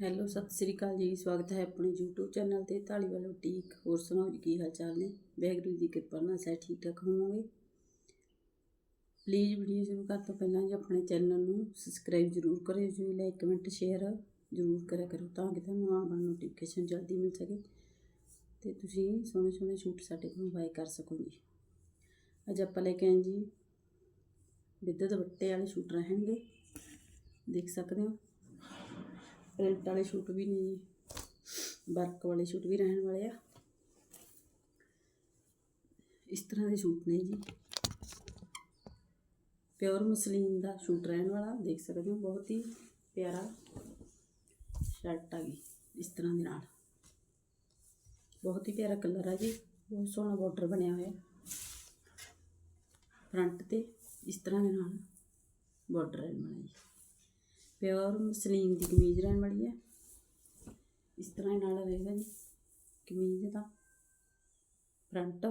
Hello, Sat Sri ਅਕਾਲ ਜੀ। ਸਵਾਗਤ ਹੈ ਆਪਣੇ YouTube ਚੈਨਲ ਤੇ। ਢਾਲੀਵਾਲ ਬੁਟੀਕ ਹੋਰ ਸੁਣਾਓ ਜੀ, ਕੀ ਹਾਲ ਚਾਲ ਨੇ? ਵਾਹਿਗੁਰੂ ਜੀ ਦੀ ਕਿਰਪਾ ਨਾਲ ਸਾਰੇ ਠੀਕ ਠਾਕ ਹੋਵੋਗੇ ਪਲੀਜ਼ ਵੀਡੀਓ ਸ਼ੁਰੂ ਕਰਨ ਤੋਂ ਪਹਿਲਾਂ ਜੀ, ਆਪਣੇ ਚੈਨਲ ਨੂੰ ਸਬਸਕ੍ਰਾਈਬ ਜ਼ਰੂਰ ਕਰਿਓ ਜੀ। ਲਾਈਕ ਕਮੈਂਟ ਸ਼ੇਅਰ ਜ਼ਰੂਰ ਕਰਿਆ ਕਰੋ ਤਾਂ ਕਿ ਤੁਹਾਨੂੰ ਆਉਣ ਵਾਲੀ ਨੋਟੀਫਿਕੇਸ਼ਨ ਜਲਦੀ ਮਿਲ ਸਕੇ ਤੇ ਤੁਸੀਂ ਸੋਹਣੇ ਸੋਹਣੇ ਸੂਟ ਸਾਡੇ ਕੋਲੋਂ ਬਾਏ ਕਰ ਸਕੋ ਜੀ। ਅੱਜ ਆਪਾਂ ਲੈ ਕੇ ਆਏ ਜੀ ਵਿੱਦ ਦੁਪੱਟੇ ਵਾਲੇ ਸੂਟ ਰਹਿਣਗੇ। ਦੇਖ ਸਕਦੇ ਹੋ। ਪ੍ਰਿੰਟ ਵਾਲੇ ਸੂਟ ਵੀ ਨੇ ਜੀ। ਵਰਕ ਵਾਲੇ ਸੂਟ ਵੀ ਰਹਿਣ ਵਾਲੇ ਆ। ਇਸ ਤਰ੍ਹਾਂ ਦੇ ਸੂਟ ਨੇ ਜੀ। ਪਿਓਰ ਮਸਲੀਨ ਦਾ ਸੂਟ ਰਹਿਣ ਵਾਲਾ, ਦੇਖ ਸਕਦੇ ਹੋ, ਬਹੁਤ ਹੀ ਪਿਆਰਾ ਸ਼ਰਟ ਆ ਗਈ ਇਸ ਤਰ੍ਹਾਂ ਦੇ ਨਾਲ। ਬਹੁਤ ਹੀ ਪਿਆਰਾ ਕਲਰ ਆ ਜੀ, ਬਹੁਤ ਸੋਹਣਾ ਬਾਰਡਰ ਬਣਿਆ ਹੋਇਆ। ਫਰੰਟ ਤੇ ਇਸ ਤਰ੍ਹਾਂ ਦੇ ਨਾਲ ਬਾਰਡਰ ਰਹਿਣ ਵਾਲਾ ਜੀ। ਪਿਓਰ ਮਸਲੀਨ ਦੀ ਕਮੀਜ਼ ਰਹਿਣ ਵਾਲੀ ਹੈ। ਇਸ ਤਰ੍ਹਾਂ ਹੀ ਨਾਲ ਰਹੇਗਾ ਜੀ। ਕਮੀਜ਼ ਦਾ ਫਰੰਟ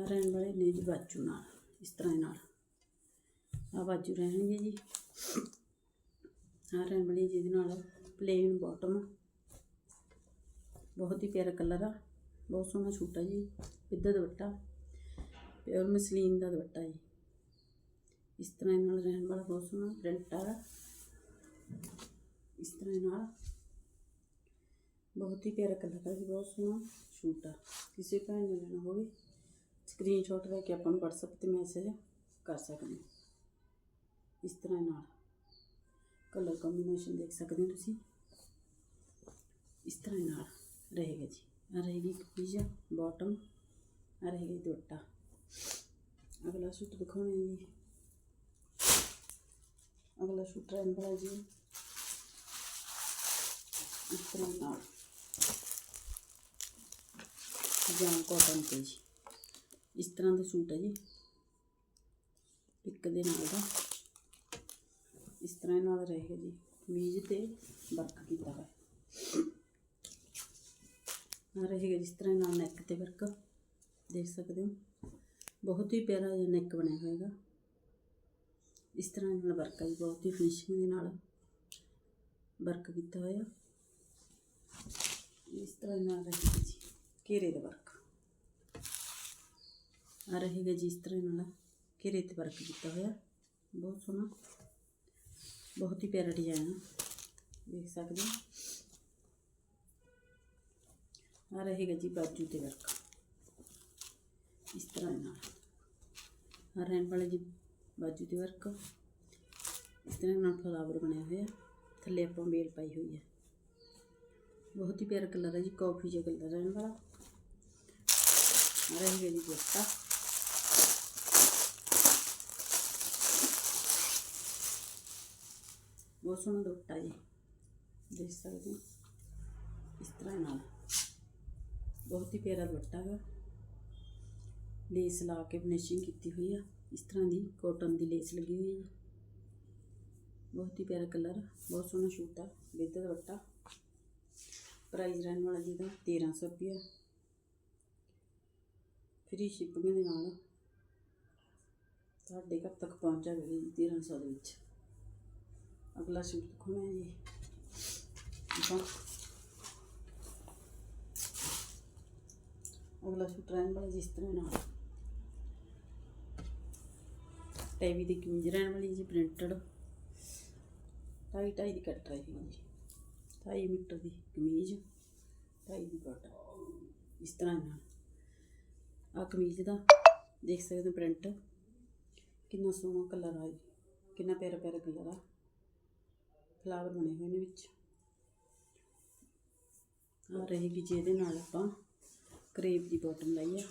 ਰਹਿਣ ਵਾਲੇ ਨੇ ਜੀ ਬਾਜੂ ਨਾਲ, ਇਸ ਤਰ੍ਹਾਂ ਦੇ ਨਾਲ। ਆ ਬਾਜੂ ਰਹਿਣਗੇ ਜੀ। ਆ ਰਹਿਣ ਵਾਲੀ ਜਿਹਦੇ ਨਾਲ ਪਲੇਨ ਬਾਟਮ ਬਹੁਤ ਹੀ ਪਿਆਰਾ ਕਲਰ ਆ। ਬਹੁਤ ਸੋਹਣਾ ਸੂਟ ਆ ਜੀ। ਇੱਧਰ ਦੁਪੱਟਾ। ਪਿਓਰ ਮਸਲੀਨ ਦਾ ਦੁਪੱਟਾ ਜੀ। ਇਸ ਤਰ੍ਹਾਂ ਇਹ ਨਾਲ ਰਹਿਣ ਵਾਲਾ ਬਹੁਤ ਸੋਹਣਾ ਪ੍ਰਿੰਟ ਆ ਇਸ ਤਰ੍ਹਾਂ ਇਹ ਨਾਲ ਬਹੁਤ ਹੀ ਪਿਆਰਾ ਕਲਰ ਹੈ ਜੀ ਬਹੁਤ ਸੋਹਣਾ ਸੂਟ ਆ ਕਿਸੇ ਭੈਣ ਨੇ ਲੈਣਾ ਹੋਵੇ ਸਕਰੀਨਸ਼ਾਟ ਲੈ ਕੇ ਆਪਾਂ ਨੂੰ WhatsApp ਤੇ ਮੈਸੇਜ ਕਰ ਸਕਦੇ ਹੋ ਇਸ ਤਰ੍ਹਾਂ ਇਹ ਨਾਲ ਕਲਰ ਕੰਬੀਨੇਸ਼ਨ ਦੇਖ ਸਕਦੇ ਹੋ ਤੁਸੀਂ ਇਸ ਤਰ੍ਹਾਂ ਇਹ ਨਾਲ ਰਹੇਗਾ ਜੀ ਆ ਰਹੇਗੀ ਕਮੀਜ਼ ਬਾਟਮ ਆ ਰਹੇਗਾ ਜੀ ਦੁਪੱਟਾ ਅਗਲਾ ਸੂਟ ਦਿਖਾਉਣਾ ਹੈ ਜੀ ਅਗਲਾ ਸੂਟ ਰਹਿਣ ਵਾਲਾ ਜੀ ਇਸ ਤਰ੍ਹਾਂ ਨਾਲ ਜਾਂ ਕਾਟਨ ਤੇ ਜੀ ਇਸ ਤਰ੍ਹਾਂ ਦਾ ਸੂਟ ਹੈ ਜੀ ਇੱਕ ਦੇ ਨਾਲ ਦਾ ਇਸ ਤਰ੍ਹਾਂ ਨਾਲ ਰਹੇਗਾ ਜੀ ਕਮੀਜ਼ ਤੇ ਵਰਕ ਕੀਤਾ ਹੋਇਆ ਆ ਰਹੇਗਾ ਜਿਸ ਤਰ੍ਹਾਂ ਨਾਲ ਨੈਕ ਤੇ ਵਰਕ ਦੇਖ ਸਕਦੇ ਹੋ ਬਹੁਤ ਹੀ ਪਿਆਰਾ ਜਿਹਾ ਨੈਕ ਬਣਿਆ ਹੋਏਗਾ ਇਸ ਤਰ੍ਹਾਂ ਨਾਲ ਵਰਕ ਹੈ ਬਹੁਤ ਹੀ ਫਿਨਿਸ਼ਿੰਗ ਦੇ ਨਾਲ ਵਰਕ ਕੀਤਾ ਹੋਇਆ। ਇਸ ਤਰ੍ਹਾਂ ਨਾਲ ਰਹੇਗਾ ਜੀ, ਘੇਰੇ ਦਾ ਵਰਕ ਆ ਰਹੇਗਾ ਜੀ ਇਸ ਤਰ੍ਹਾਂ ਨਾਲ ਘੇਰੇ ਤੇ ਵਰਕ ਕੀਤਾ ਹੋਇਆ। ਬਹੁਤ ਸੋਹਣਾ, ਬਹੁਤ ਹੀ ਪਿਆਰਾ ਡਿਜ਼ਾਈਨ ਦੇਖ ਸਕਦੇ ਹੋ। ਆ ਰਹੇਗਾ ਜੀ ਬਾਜੂ ਤੇ ਵਰਕ ਇਸ ਤਰ੍ਹਾਂ ਨਾਲ। ਆ ਰਹਿਣ ਵਾਲੇ ਜੀ ਬਾਜੂ ਦੇ ਵਰਕ। ਇਸ ਤਰ੍ਹਾਂ ਨਾਲ ਫਲਾਵਰ ਬਣਿਆ ਹੋਇਆ। ਥੱਲੇ ਆਪਾਂ ਮੇਲ ਪਾਈ ਹੋਈ ਹੈ। ਬਹੁਤ ਹੀ ਪਿਆਰਾ ਕਲਰ ਹੈ ਜੀ, ਕਾਫੀ ਜਿਹਾ ਕਲਰ ਰਹਿਣ ਵਾਲਾ। ਆ ਰਹੇਗਾ ਜੀ ਦੁਪੱਟਾ ਬਹੁਤ ਸੋਹਣਾ ਦੁਪੱਟਾ ਜੀ, ਦੇਖ ਸਕਦੇ ਹੋ। ਇਸ ਤਰ੍ਹਾਂ ਨਾਲ। ਬਹੁਤ ਹੀ ਪਿਆਰਾ ਦੁਪੱਟਾ ਹੈ ਲੇਸ ਲਾ ਕੇ ਫਿਨਿਸ਼ਿੰਗ ਕੀਤੀ ਹੋਈ ਆ। ਇਸ ਤਰ੍ਹਾਂ ਦੀ ਕਾਟਨ ਦੀ ਲੇਸ ਲੱਗੀ ਹੋਈ ਹੈ। ਬਹੁਤ ਹੀ ਪਿਆਰਾ ਕਲਰ ਬਹੁਤ ਸੋਹਣਾ ਸੂਟ ਆ ਵਿਦ ਦੁਪੱਟਾ। ਪ੍ਰਾਈਸ ਰਹਿਣ ਵਾਲਾ ਜੀ ਦਾ 1300 ਰੁਪਇਆ। ਫ੍ਰੀ ਸ਼ਿਪਿੰਗ ਦੇ ਨਾਲ ਤੁਹਾਡੇ ਘਰ ਤੱਕ ਪਹੁੰਚ ਜਾਵੇਗੀ ਜੀ 1300 ਦੇ ਵਿੱਚ। ਅਗਲਾ ਸੂਟ ਦਿਖਾਉਣਾ ਹੈ ਜੀ ਅਗਲਾ ਸੂਟ ਰਹਿਣ ਵਾਲਾ ਜਿਸ ਤਰ੍ਹਾਂ ਨਾਲ। ਟੈਵੀ ਦੀ ਕਮੀਜ਼ ਰਹਿਣ ਵਾਲੀ ਜੀ ਪ੍ਰਿੰਟਡ ਢਾਈ ਢਾਈ ਦੀ ਕੱਟ ਰਹੀ ਹੈ ਜੀ। ਢਾਈ ਮੀਟਰ ਦੀ ਕਮੀਜ਼ ਢਾਈ ਦੀ ਕੱਟ ਇਸ ਤਰ੍ਹਾਂ ਨਾਲ। ਆ ਕਮੀਜ਼ ਦਾ ਦੇਖ ਸਕਦੇ ਹੋ ਪ੍ਰਿੰਟ ਕਿੰਨਾ ਸੋਹਣਾ ਕਲਰ ਆ ਜੀ। ਕਿੰਨਾ ਪਿਆਰਾ ਪਿਆਰਾ ਕਲਰ ਆ। ਫਲਾਵਰ ਬਣੇ ਹੋਏ ਨੇ ਵਿੱਚ। ਆ ਰਹੇਗੀ ਜਿਹਦੇ ਨਾਲ ਆਪਾਂ। ਕਰੇਪ ਦੀ ਬਾਟਮ ਲਈ ਆ।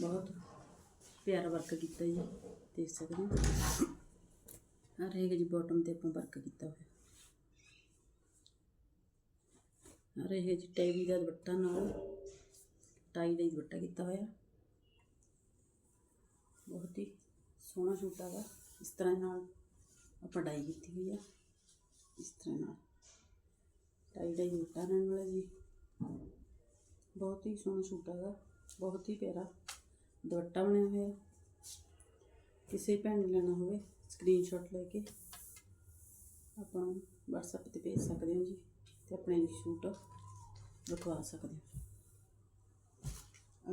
ਬਹੁਤ ਪਿਆਰਾ ਵਰਕ ਕੀਤਾ ਜੀ, ਦੇਖ ਸਕਦੇ ਹੋ। ਹਰ ਰਹੇਗਾ ਜੀ ਬਾਟਮ ਤੇ ਆਪਾਂ ਵਰਕ ਕੀਤਾ ਹੋਇਆ। ਹਰ ਰਹੇਗਾ ਜੀ ਟੈਵੀ ਦਾ ਦੁਪੱਟਾ ਨਾਲ, ਟਾਈ ਦਾ ਦੁਪੱਟਾ ਕੀਤਾ ਹੋਇਆ। ਬਹੁਤ ਹੀ ਸੋਹਣਾ ਸੂਟ ਹੈਗਾ ਇਸ ਤਰ੍ਹਾਂ ਨਾਲ ਆਪਾਂ ਡਾਈ ਕੀਤੀ ਹੋਈ ਆ। ਇਸ ਤਰ੍ਹਾਂ ਨਾਲ। ਟਾਈ ਦਾ ਹੀ ਦੁਪੱਟਾ ਰਹਿਣ ਵਾਲਾ ਜੀ। ਬਹੁਤ ਹੀ ਸੋਹਣਾ ਸੂਟ ਹੈਗਾ ਬਹੁਤ ਹੀ ਪਿਆਰਾ। ਦੁਪੱਟਾ ਬਣਿਆ ਹੋਇਆ। ਕਿਸੇ ਭੈਣ ਨੇ ਲੈਣਾ ਹੋਵੇ ਸਕਰੀਨਸ਼ਾਟ ਲੈ ਕੇ। ਆਪਾਂ ਨੂੰ WhatsApp ਤੇ ਭੇਜ ਸਕਦੇ ਹੋ ਜੀ ਤੇ ਆਪਣੇ ਸੂਟ ਰਖਵਾ ਸਕਦੇ ਹੋ।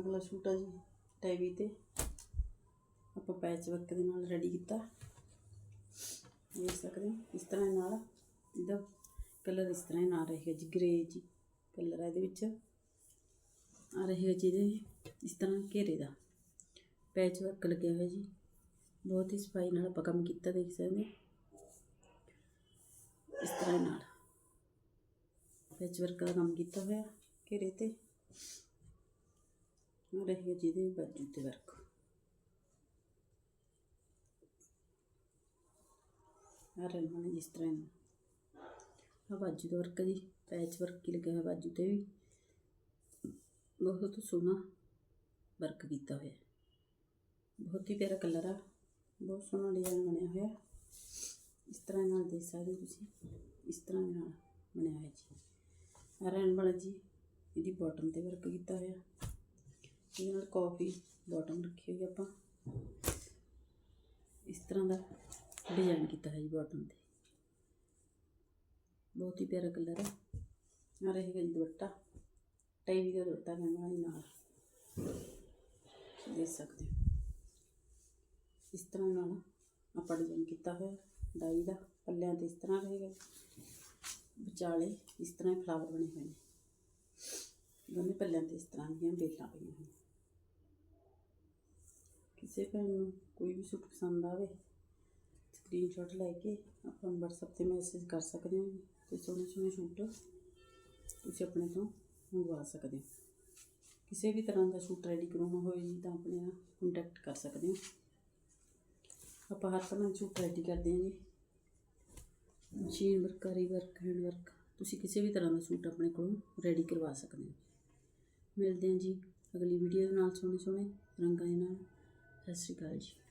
ਅਗਲਾ ਸੂਟ ਆ ਜੀ, ਟੈਵੀ ਤੇ। ਆਪਾਂ ਪੈਚ ਵਰਕ ਦੇ ਨਾਲ ਰੈਡੀ ਕੀਤਾ। ਦੇਖ ਸਕਦੇ ਹਾਂ, ਇਸ ਤਰ੍ਹਾਂ ਦੇ ਨਾਲ, ਇਹਦਾ ਕਲਰ ਇਸ ਤਰ੍ਹਾਂ ਹੀ ਨਾਲ ਰਹੇਗਾ ਜੀ ਗ੍ਰੇ ਜੀ। ਕਲਰ ਹੈ ਇਹਦੇ ਵਿੱਚ। ਆ ਰਹੇਗਾ ਜੀ ਇਹਦੇ, ਇਸ ਤਰ੍ਹਾਂ ਘੇਰੇ ਦਾ। ਪੈਚ ਵਰਕ ਲੱਗਿਆ ਹੋਇਆ ਜੀ। ਬਹੁਤ ਹੀ ਸਫ਼ਾਈ ਨਾਲ ਆਪਾਂ ਕੰਮ ਕੀਤਾ, ਦੇਖ ਸਕਦੇ ਹੋ। ਇਸ ਤਰ੍ਹਾਂ ਨਾਲ ਪੈਚ ਵਰਕ ਦਾ ਕੰਮ ਕੀਤਾ ਹੋਇਆ ਘੇਰੇ ਤੇ। ਆ ਰਹੇਗਾ ਜੀ ਬਾਜੂ ਤੇ ਵਰਕ। ਆ ਰੰਗਾਂ ਜਿਸ ਤਰ੍ਹਾਂ ਆ ਬਾਜੂ ਦਾ ਵਰਕ ਜੀ, ਪੈਚ ਵਰਕ ਹੀ ਲੱਗਿਆ ਹੋਇਆ ਬਾਜੂ ਤੇ ਵੀ। ਬਹੁਤ ਸੋਹਣਾ ਵਰਕ ਕੀਤਾ ਹੋਇਆ। ਬਹੁਤ ਹੀ ਪਿਆਰਾ ਕਲਰ ਆ। ਬਹੁਤ ਸੋਹਣਾ ਡਿਜ਼ਾਈਨ ਬਣਿਆ ਹੋਇਆ। ਇਸ ਤਰ੍ਹਾਂ ਨਾਲ ਦੇਖ ਸਕਦੇ ਹੋ ਤੁਸੀਂ। ਇਸ ਤਰ੍ਹਾਂ ਦੇ ਨਾਲ ਬਣਿਆ ਹੋਇਆ ਜੀ। ਰਹਿਣ ਵਾਲਾ ਜੀ, ਇਹਦੀ ਬਾਟਮ ਤੇ ਵਰਕ ਕੀਤਾ ਹੋਇਆ। ਇਹਦੇ ਨਾਲ ਕਾਫੀ ਬਾਟਮ ਰੱਖੀ ਹੋਈ ਆਪਾਂ। ਇਸ ਤਰ੍ਹਾਂ ਦਾ ਡਿਜ਼ਾਈਨ ਕੀਤਾ ਹੈ ਜੀ ਬਾਟਮ ਤੇ। ਬਹੁਤ ਹੀ ਪਿਆਰਾ ਕਲਰ ਹੈ ਆ ਰਹੇਗਾ ਜੀ ਦੁਪੱਟਾ। ਟਾਈਵੀ ਦਾ ਦੁਪੱਟਾ ਲੈਣਾ ਹੈ ਨਾਲ। ਦੇਖ ਸਕਦੇ ਹੋ। ਇਸ ਤਰ੍ਹਾਂ ਨਾਲ ਆਪਾਂ ਡਿਜ਼ਾਈਨ ਕੀਤਾ ਹੋਇਆ, ਡਾਈ ਦਾ, ਪੱਲਿਆਂ ਤੇ ਇਸ ਤਰ੍ਹਾਂ ਰਹੇਗਾ ਵਿਚਾਲੇ ਇਸ ਤਰ੍ਹਾਂ ਹੀ ਫਲਾਵਰ ਬਣੇ ਹੋਏ ਨੇ। ਦੋਨੇ ਪੱਲਿਆਂ ਤੇ ਇਸ ਤਰ੍ਹਾਂ ਦੀਆਂ ਬੇਲਾਂ ਪਈਆਂ ਹੋਈਆਂ। ਕਿਸੇ ਭੈਣ ਨੂੰ ਕੋਈ ਵੀ ਸੂਟ ਪਸੰਦ ਆਵੇ ਸਕਰੀਨਸ਼ਾਟ ਲੈ ਕੇ ਆਪਾਂ ਨੂੰ WhatsApp ਤੇ ਮੈਸੇਜ ਕਰ ਸਕਦੇ ਹੋ ਤੇ ਸੋਹਣੇ ਸੋਹਣੇ ਸੂਟ ਤੁਸੀਂ ਆਪਣੇ ਤੋਂ ਮੰਗਵਾ ਸਕਦੇ ਹੋ। ਕਿਸੇ ਵੀ ਤਰ੍ਹਾਂ ਦਾ ਸੂਟ ਰੈਡੀ ਕਰਾਉਣਾ ਹੋਵੇ ਜੀ ਤਾਂ ਆਪਣੇ ਨਾਲ ਕੰਟੈਕਟ ਕਰ ਸਕਦੇ ਹੋ। ਆਪਾਂ ਹਰ ਤਰ੍ਹਾਂ ਦੇ ਸੂਟ ਰੈਡੀ ਕਰਦੇ ਹਾਂ ਜੀ। ਮਸ਼ੀਨ ਵਰਕ ਕਰੀ ਵਰਕ ਹੈਂਡ ਵਰਕ ਤੁਸੀਂ ਕਿਸੇ ਵੀ ਤਰ੍ਹਾਂ ਦਾ ਸੂਟ ਆਪਣੇ ਕੋਲੋਂ ਰੈਡੀ ਕਰਵਾ ਸਕਦੇ ਹੋ। ਮਿਲਦੇ ਹਾਂ ਜੀ ਅਗਲੀ ਵੀਡੀਓ ਦੇ ਨਾਲ ਸੋਹਣੇ ਸੋਹਣੇ ਰੰਗਾਂ ਦੇ ਨਾਲ। ਸਤਿ ਸ਼੍ਰੀ ਅਕਾਲ ਜੀ।